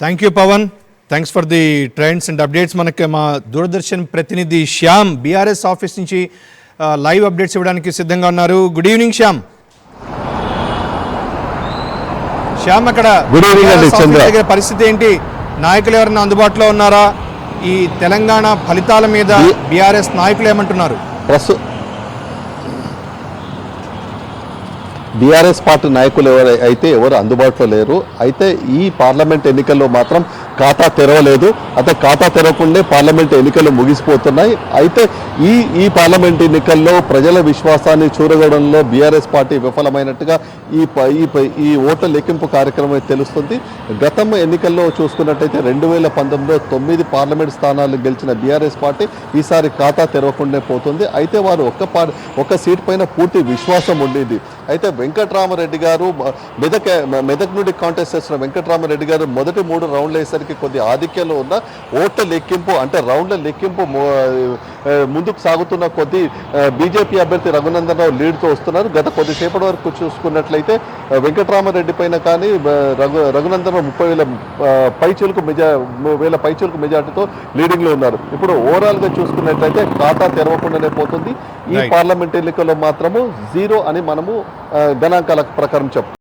Thank you Pavan thanks for the trends and updates మనకి మా దూరదర్శన్ ప్రతినిధి శ్యామ్ బీఆర్ఎస్ ఆఫీస్ నుంచి లైవ్ అప్డేట్స్ ఇవ్వడానికి సిద్ధంగా ఉన్నారు. గుడ్ ఈవినింగ్ శ్యామ్ శ్యామ్ అక్కడ ఆఫీస్ చంద్ర. దగ్గర పరిస్థితి ఏంటి? నాయకులు ఎవరైనా అందుబాటులో ఉన్నారా? ఈ తెలంగాణ ఫలితాల మీద బీఆర్ఎస్ నాయకులు ఏమంటున్నారు? ప్రస్తు బీఆర్ఎస్ పార్టీ నాయకులు ఎవరు అయితే ఎవరు అందుబాటులో లేరు. అయితే ఈ పార్లమెంట్ ఎన్నికల్లో మాత్రం ఖాతా తెరవలేదు. అయితే ఖాతా తెరవకుండే పార్లమెంట్ ఎన్నికలు ముగిసిపోతున్నాయి. అయితే ఈ ఈ పార్లమెంట్ ఎన్నికల్లో ప్రజల విశ్వాసాన్ని చూరగడంలో బీఆర్ఎస్ పార్టీ విఫలమైనట్టుగా ఈ ఈ ఈ ఓట్ల లెక్కింపు కార్యక్రమం తెలుస్తుంది. గతం ఎన్నికల్లో చూసుకున్నట్టయితే రెండు వేల పంతొమ్మిదిలో తొమ్మిది పార్లమెంట్ స్థానాలు గెలిచిన బీఆర్ఎస్ పార్టీ ఈసారి ఖాతా తెరవకుండా పోతుంది. అయితే వారు ఒక్క పార్ ఒక్క సీట్ పైన పూర్తి విశ్వాసం ఉండేది. అయితే వెంకట్రామరెడ్డి గారు మెదక్ మెదక్ నుండి కాంటెస్ట్ చేసిన వెంకట్రామరెడ్డి గారు మొదటి మూడు రౌండ్లు అయ్యేసరికి కొద్ది ఆధిక్యంలో ఉన్న ఓట్ల లెక్కింపు అంటే రౌండ్ల లెక్కింపు ముందుకు సాగుతున్న కొద్ది బీజేపీ అభ్యర్థి రఘునందన్ రావు లీడ్తో వస్తున్నారు. గత కొద్దిసేపటి వరకు చూసుకున్నట్లయితే వెంకట్రామరెడ్డి పైన కానీ రఘు రఘునందన్ రావు ముప్పై వేల పైచులకు మెజా వేల పైచులకు మెజార్టీతో లీడింగ్లో ఉన్నారు. ఇప్పుడు ఓవరాల్గా చూసుకున్నట్లయితే ఖాతా తెరవకుండానే పోతుంది. ఈ. పార్లమెంట్ ఎన్నికల్లో మాత్రము జీరో అని మనము గణాంకాల ప్రకారం చెప్పు